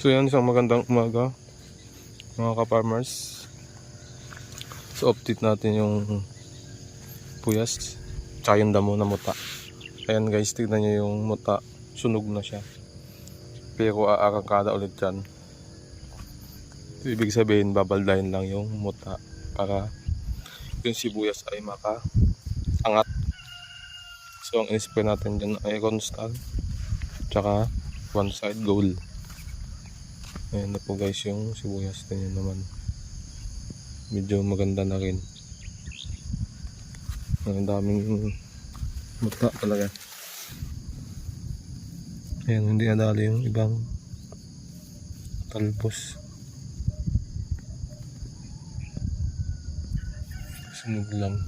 So yan, isang magandang umaga mga ka-farmers. So update natin yung puyas tsaka yung damo na muta. Ayan guys, tignan nyo yung muta. Sunog na siya. Pero aarangkada ulit dyan. Ibig sabihin, babaldahin lang yung muta para yung sibuyas ay maka angat. So ang in-spray natin dyan ay Ronstar tsaka one side goal. Ayan na po guys yung sibuyas yun naman. Medyo maganda na rin. Ang daming muta talaga. Ayan, hindi nadali yung ibang talbos. Sunog lang.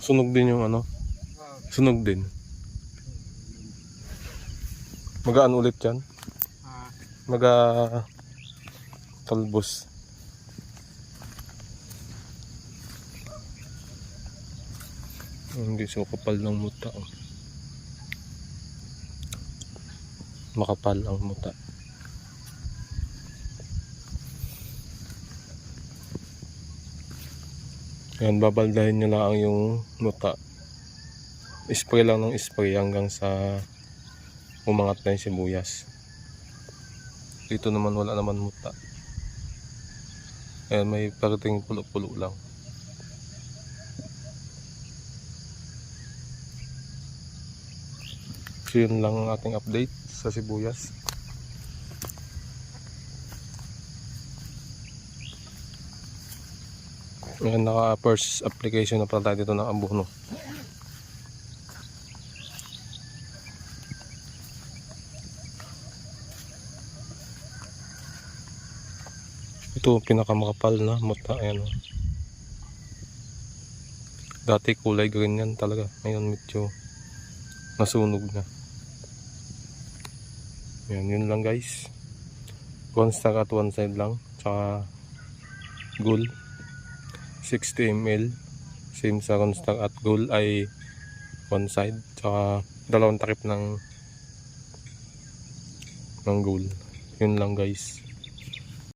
Sunog din yung ano? Sunog din. Magaan ulit yan? Maga talbos. Hindi so kapal ng muta. oh. Makapal ang muta. Yan, babaldahin nyo lang yung muta. Spray lang ng spray hanggang sa umangat na yung sibuyas. Dito naman wala naman muta. Ayan, may parating pulo-pulo lang. So yun lang ang ating update sa sibuyas. Ayan, naka first application na pala tayo dito ng abono. Ito pinakamakapal na muta ayan. oh. Dati kulay green yan talaga. Ngayon medyo nasunog na. Yan, yun lang guys. One stack at one side lang. Tsaka goal. 60 ml. Same sa one stack at goal ay one side. Tsaka dalawang takip ng ng goal. Yun lang guys.